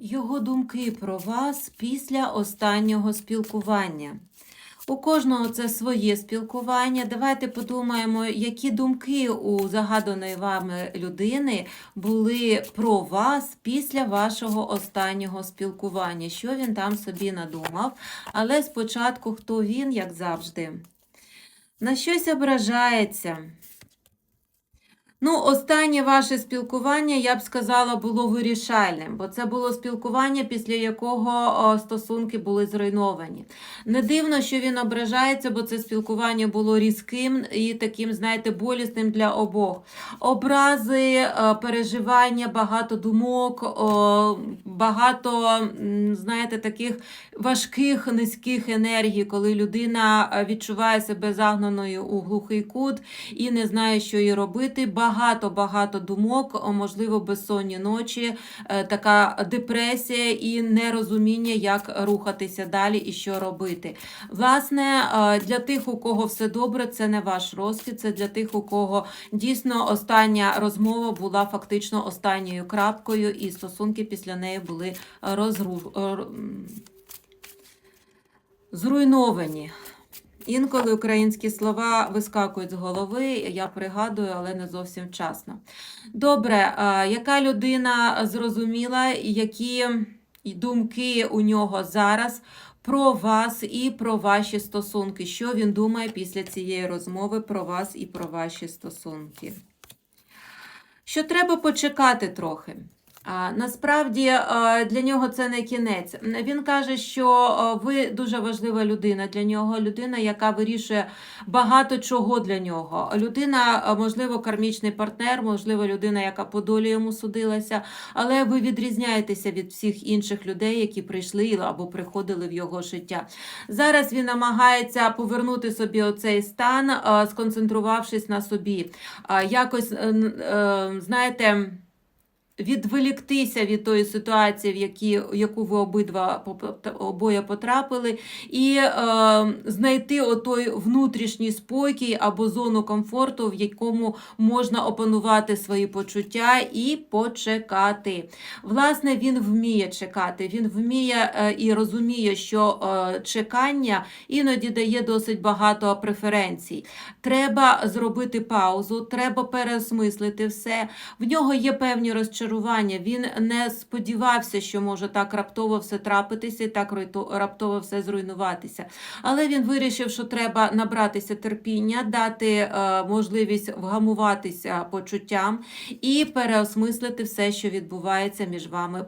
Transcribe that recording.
Його думки про вас після останнього спілкування. У кожного це своє спілкування. Давайте подумаємо, які думки у загаданої вами людини були про вас після вашого останнього спілкування. Що він там собі надумав? Але спочатку, хто він, як завжди. На щось ображається. Ну, останнє ваше спілкування, я б сказала, було вирішальним, бо це було спілкування, після якого стосунки були зруйновані. Не дивно, що він ображається, бо це спілкування було різким і таким, знаєте, болісним для обох. Образи, е, переживання, багато думок, багато, знаєте, таких важких низьких енергій, коли людина е, відчуває себе загнаною у глухий кут і не знає, що їй робити. Багато-багато думок, можливо, безсонні ночі, е, така депресія і нерозуміння, як рухатися далі і що робити. Власне, е, для тих, у кого все добре, це не ваш розхід, це для тих, у кого дійсно остання розмова була фактично останньою крапкою, і стосунки після неї були розру... зруйновані. Інколи українські слова вискакують з голови, я пригадую, але не зовсім вчасно. Добре, яка людина зрозуміла, які думки у нього зараз про вас і про ваші стосунки? Що він думає після цієї розмови про вас і про ваші стосунки? Що треба почекати трохи. Насправді е, для нього це не кінець. Він каже, що е, ви дуже важлива людина для нього, людина, яка вирішує багато чого для нього. Людина, е, можливо, кармічний партнер, можливо, людина, яка по долі йому судилася, але ви відрізняєтеся від всіх інших людей, які прийшли або приходили в його життя. Зараз він намагається повернути собі оцей стан, сконцентрувавшись на собі. Якось, знаєте, відволіктися від тої ситуації, в які, яку ви обидва обоє потрапили, і е, знайти отой внутрішній спокій або зону комфорту, в якому можна опанувати свої почуття і почекати. Власне, він вміє чекати, він вміє е, і розуміє, що е, чекання іноді дає досить багато преференцій. Треба зробити паузу, треба переосмислити все. В нього є певні розчарування. Він не сподівався, що може так раптово все трапитися і так раптово все зруйнуватися. Але він вирішив, що треба набратися терпіння, дати е, можливість вгамуватися почуттям і переосмислити все, що відбувається між вами.